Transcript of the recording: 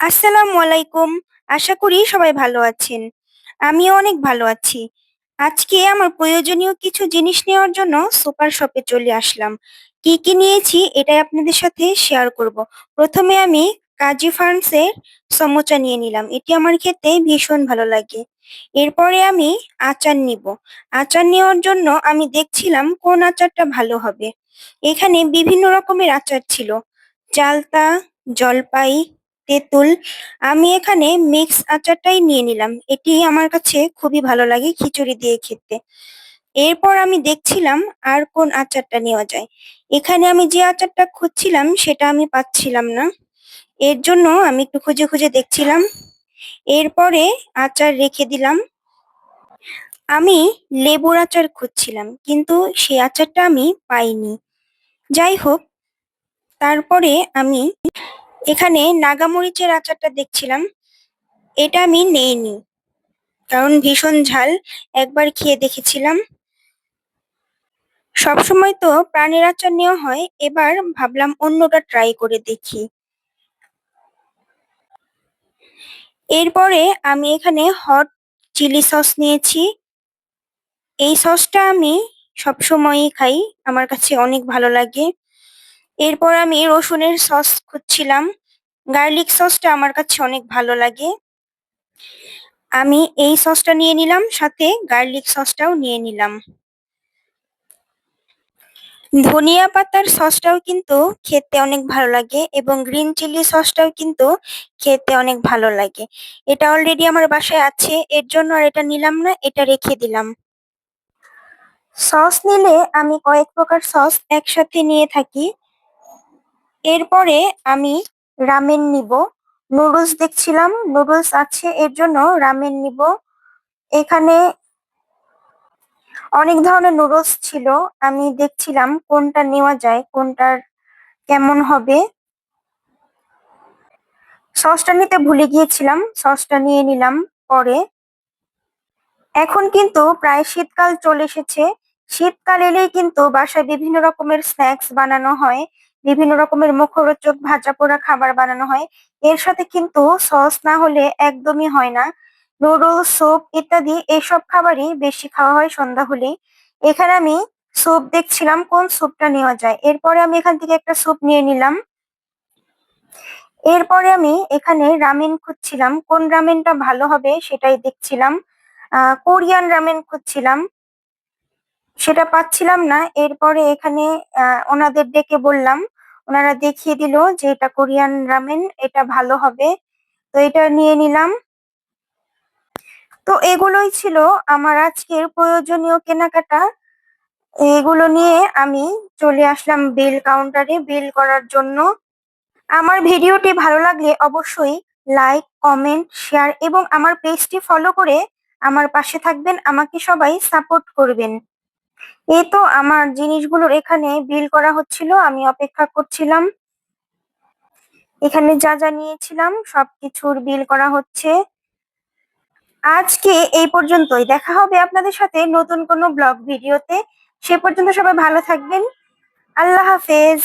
আসসালামু আলাইকুম। আশা করি সবাই ভালো আছেন। আমিও অনেক ভালো আছি। আজকে আমার প্রয়োজনীয় কিছু জিনিস নেওয়ার জন্য সুপার শপে চলে আসলাম। কি কি নিয়েছি এটাই আপনাদের সাথে শেয়ার করব। প্রথমে আমি কাজী ফার্মসের সমোচা নিয়ে নিলাম। এটি আমার খেতে ভীষণ ভালো লাগে। এরপরে আমি আচার নিব। আচার নেওয়ার জন্য আমি দেখছিলাম কোন আচারটা ভালো হবে। এখানে বিভিন্ন রকমের আচার ছিল। চালতা, জলপাই তেঁতুল। আমি এখানে মিক্স আচারটাই নিয়ে নিলাম। এটি আমার কাছে খুবই ভালো লাগে খিচুড়ি দিয়ে খেতে। এরপর আমি দেখছিলাম আর কোন আচারটা নেওয়া যায়। এখানে আমি যে আচারটা খুঁজছিলাম সেটা আমি পাচ্ছিলাম না। এর জন্য আমি একটু খুঁজে খুঁজে দেখছিলাম। এরপরে আচার রেখে দিলাম। আমি লেবুর আচার খুঁজছিলাম, কিন্তু সেই আচারটা আমি পাইনি। যাই হোক, তারপরে আমি এখানে নাগামরিচের আচারটা দেখছিলাম। এটা আমি নেইনি, কারণ ভীষণ ঝাল, একবার খেয়ে দেখেছিলাম। সবসময় তো প্রাণের আচার নেওয়া হয়, এবার ভাবলাম অন্যটা ট্রাই করে দেখি। এরপরে আমি এখানে হট চিলি সস নিয়েছি। এই সসটা আমি সবসময়ই খাই, আমার কাছে অনেক ভালো লাগে। এরপর আমি রসুনের সস খুঁজছিলাম। গার্লিক সসটা আমার কাছে অনেক ভালো লাগে। আমি এই সসটা নিয়ে নিলাম, সাথে গার্লিক সসটাও নিয়ে নিলাম। ধনিয়া পাতার সসটাও কিন্তু খেতে অনেক ভালো লাগে এবং গ্রিন চিলি সসটাও কিন্তু খেতে অনেক ভালো লাগে। এটা অলরেডি আমার বাসায় আছে, এর জন্য আর এটা নিলাম না, এটা রেখে দিলাম। সস নিলে আমি কয়েক প্রকার সস একসাথে নিয়ে থাকি। এরপরে আমি রামেন নিব। নুডলস দেখছিলাম, নুডলস আছে, এর জন্য রামেন নিব। এখানে অনেক ধরনের নুডলস ছিল, আমি দেখছিলাম কোনটা নেওয়া যায়, কোনটার কেমন হবে। সসটা নিতে ভুলে গিয়েছিলাম, সসটা নিয়ে নিলাম পরে। এখন কিন্তু প্রায় শীতকাল চলে এসেছে। শীতকাল এলেই কিন্তু বাসায় বিভিন্ন রকমের স্ন্যাক্স বানানো হয়। বিভিন্ন রকমের মুখরোচক ভাজা পোড়া খাবার বানানো হয়। এর সাথে কিন্তু সস না হলে একদমই হয় না। নুডলস, স্যুপ ইত্যাদি এইসব খাবারই বেশি খাওয়া হয় সন্ধ্যা হলেই। এখানে আমি স্যুপ দেখছিলাম, কোন স্যুপটা নেওয়া যায়। এরপরে আমি এখান থেকে একটা স্যুপ নিয়ে নিলাম। এরপরে আমি এখানে রামেন খুঁজছিলাম, কোন রামেনটা ভালো হবে সেটাই দেখছিলাম। কোরিয়ান রামেন খুঁজছিলাম। সেটা পাচ্ছিলাম না। এরপরে এখানে ওনাদের ডেকে বললাম। ওনারা দেখিয়ে দিল যে এটা কোরিয়ান রামেন, এটা ভালো হবে। তো এটা নিয়ে নিলাম। তো এগুলোই ছিল আমার আজকের প্রয়োজনীয় কেনাকাটা। এগুলো নিয়ে আমি চলে আসলাম বিল কাউন্টারে বিল করার জন্য। আমার ভিডিওটি ভালো লাগলে অবশ্যই লাইক, কমেন্ট, শেয়ার এবং আমার পেজটি ফলো করে আমার পাশে থাকবেন। আমাকে সবাই সাপোর্ট করবেন। এই তো আমার জিনিসগুলোর এখানে বিল করা হচ্ছিল, আমি অপেক্ষা করছিলাম। এখানে যা যা নিয়েছিলাম, সবকিছুর বিল করা হচ্ছে। আজকে এই পর্যন্তই। দেখা হবে আপনাদের সাথে নতুন কোনো ব্লগ ভিডিওতে সে পর্যন্ত সবাই ভালো থাকবেন। আল্লাহ হাফেজ।